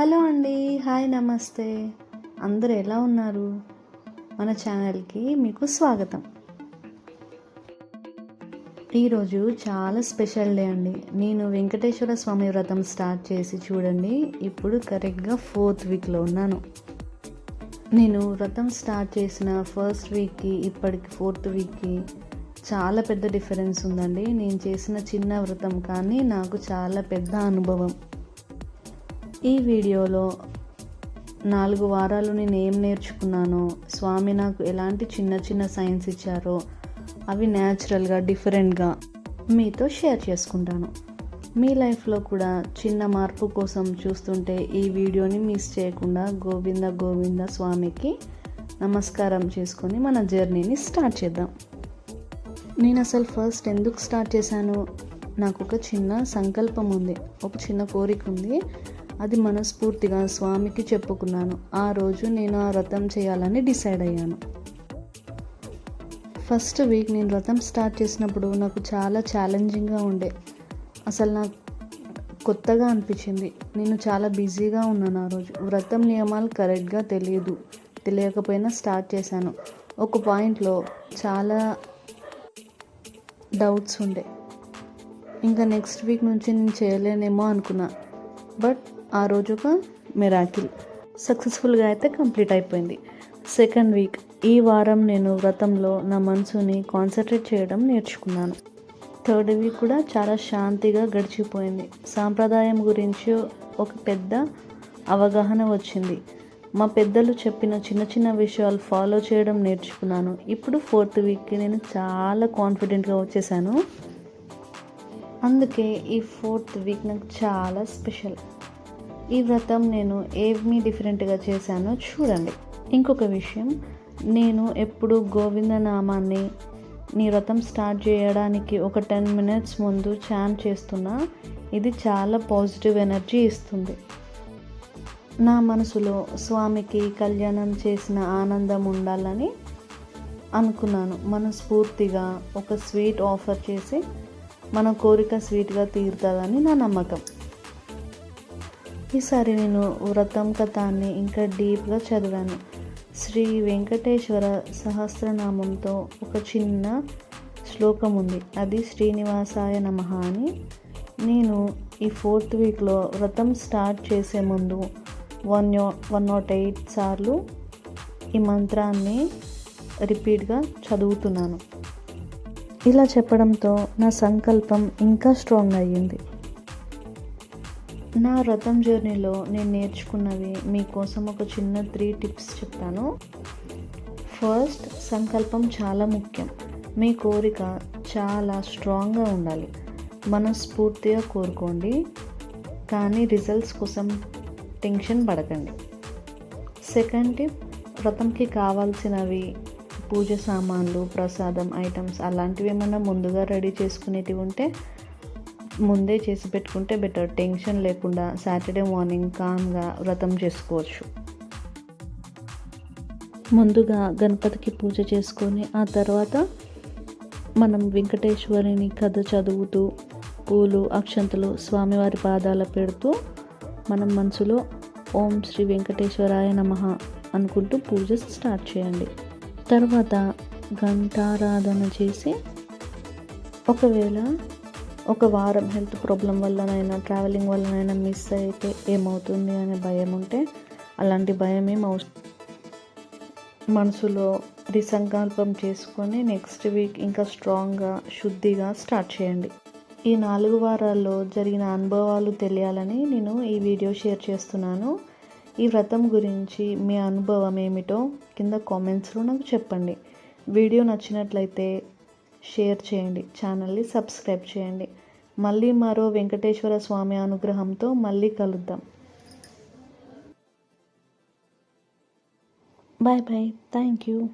Hello అండి hi నమస్తే. అందరు ఎలా ఉన్నారు? మన ఛానల్కి మీకు స్వాగతం. ఈరోజు చాలా స్పెషల్ డే అండి. నేను వెంకటేశ్వర స్వామి వ్రతం స్టార్ట్ చేసి చూడండి. ఇప్పుడు కరెక్ట్గా ఫోర్త్ వీక్లో ఉన్నాను. నేను వ్రతం స్టార్ట్ చేసిన ఫస్ట్ వీక్కి ఇప్పటికి ఫోర్త్ వీక్కి చాలా పెద్ద డిఫరెన్స్ ఉందండి. నేను చేసిన చిన్న వ్రతం కానీ నాకు చాలా పెద్ద అనుభవం. ఈ వీడియోలో నాలుగు వారాలు నేను ఏం నేర్చుకున్నానో స్వామి నాకు ఎలాంటి చిన్న చిన్న సైన్స్ ఇచ్చారో అవి న్యాచురల్గా డిఫరెంట్గా మీతో షేర్ చేసుకుంటాను. మీ లైఫ్లో కూడా చిన్న మార్పు కోసం చూస్తుంటే ఈ వీడియోని మిస్ చేయకుండా గోవింద గోవింద స్వామికి నమస్కారం చేసుకొని మన జర్నీని స్టార్ట్ చేద్దాం. నేను అసలు ఫస్ట్ ఎందుకు స్టార్ట్ చేశాను? నాకు ఒక చిన్న సంకల్పం ఉంది ఒక చిన్న కోరిక ఉంది. అది మనస్ఫూర్తిగా స్వామికి చెప్పుకున్నాను. ఆ రోజు నేను ఆ వ్రతం చేయాలని డిసైడ్ అయ్యాను. ఫస్ట్ వీక్ నేను వ్రతం స్టార్ట్ చేసినప్పుడు నాకు చాలా ఛాలెంజింగ్గా ఉండే. అసలు నాకు కొత్తగా అనిపించింది. నేను చాలా బిజీగా ఉన్నాను ఆ రోజు. వ్రతం నియమాలు కరెక్ట్గా తెలియదు. తెలియకపోయినా స్టార్ట్ చేశాను. ఒక పాయింట్లో చాలా డౌట్స్ ఉండే. ఇంకా నెక్స్ట్ వీక్ నుంచి నేను చేయలేనేమో అనుకున్నా. బట్ ఆ రోజు ఒక మెరాకిల్ సక్సెస్ఫుల్గా అయితే కంప్లీట్ అయిపోయింది. సెకండ్ వీక్ ఈ వారం నేను వ్రతంలో నా మనసుని కాన్సన్ట్రేట్ చేయడం నేర్చుకున్నాను. థర్డ్ వీక్ కూడా చాలా శాంతిగా గడిచిపోయింది. సాంప్రదాయం గురించి ఒక పెద్ద అవగాహన వచ్చింది. మా పెద్దలు చెప్పిన చిన్న చిన్న విషయాలు ఫాలో చేయడం నేర్చుకున్నాను. ఇప్పుడు ఫోర్త్ వీక్కి నేను చాలా కాన్ఫిడెంట్గా వచ్చేసాను. అందుకే ఈ ఫోర్త్ వీక్ నాకు చాలా స్పెషల్. ఈ వ్రతం నేను ఏమి డిఫరెంట్గా చేశానో చూడండి. ఇంకొక విషయం నేను ఎప్పుడు గోవింద నామాన్ని నీ వ్రతం స్టార్ట్ చేయడానికి ఒక టెన్ మినిట్స్ ముందు చాన్ చేస్తున్నా ఇది చాలా పాజిటివ్ ఎనర్జీ ఇస్తుంది. నా మనసులో స్వామికి కళ్యాణం చేసిన ఆనందం ఉండాలని అనుకున్నాను. మనస్ఫూర్తిగా ఒక స్వీట్ ఆఫర్ చేసి మన కోరిక స్వీట్గా తీరుతుందని నా నమ్మకం. ఈసారి నేను వ్రతం కథాన్ని ఇంకా డీప్గా చదివాను. శ్రీ వెంకటేశ్వర సహస్రనామంతో ఒక చిన్న శ్లోకం ఉంది. అది శ్రీనివాసాయ నమ అని. నేను ఈ ఫోర్త్ వీక్లో వ్రతం స్టార్ట్ చేసే ముందు వన్ వన్ నాట్ ఎయిట్ సార్లు ఈ మంత్రాన్ని రిపీట్గా చదువుతున్నాను. ఇలా చెప్పడంతో నా సంకల్పం ఇంకా స్ట్రాంగ్ అయ్యింది. నా రథం జర్నీలో నేను నేర్చుకున్నవి మీకోసం ఒక చిన్న త్రీ టిప్స్ చెప్తాను. ఫస్ట్ సంకల్పం చాలా ముఖ్యం. మీ కోరిక చాలా స్ట్రాంగ్గా ఉండాలి. మనస్ఫూర్తిగా కోరుకోండి. కానీ రిజల్ట్స్ కోసం టెన్షన్ పడకండి. సెకండ్ టిప్ వ్రతంకి కావాల్సినవి పూజ సామాన్లు ప్రసాదం ఐటమ్స్ అలాంటివి ఏమైనా ముందుగా రెడీ చేసుకునేటివి ఉంటే ముందే చేసి పెట్టుకుంటే బెటర్ టెన్షన్ లేకుండా సాటర్డే మార్నింగ్ కామ్గా వ్రతం చేసుకోవచ్చు. ముందుగా గణపతికి పూజ చేసుకొని ఆ తర్వాత మనం వెంకటేశ్వరిని కథ చదువుతూ పూలు అక్షంతలు స్వామివారి పాదాల పెడుతూ మనం మనసులో ఓం శ్రీ వెంకటేశ్వరాయ నమ అనుకుంటూ పూజ స్టార్ట్ చేయండి. తర్వాత ఘంటారాధన చేసి ఒకవేళ ఒక వారం హెల్త్ ప్రాబ్లం వల్లనైనా ట్రావెలింగ్ వల్లనైనా మిస్ అయితే ఏమవుతుంది అనే భయం ఉంటే అలాంటి భయం ఏం మనసులో రిసంకల్పం చేసుకొని నెక్స్ట్ వీక్ ఇంకా స్ట్రాంగ్గా శుద్ధిగా స్టార్ట్ చేయండి. ఈ నాలుగు వారాల్లో జరిగిన అనుభవాలు తెలియాలని నేను ఈ వీడియో షేర్ చేస్తున్నాను. ఈ వ్రతం గురించి మీ అనుభవం ఏమిటో కింద కామెంట్స్లో నాకు చెప్పండి. వీడియో నచ్చినట్లయితే షేర్ చేయండి ఛానల్ని సబ్స్క్రైబ్ చేయండి. మళ్ళీ మరో వెంకటేశ్వర స్వామి అనుగ్రహంతో మళ్ళీ కలుద్దాం. Bye bye. Thank you.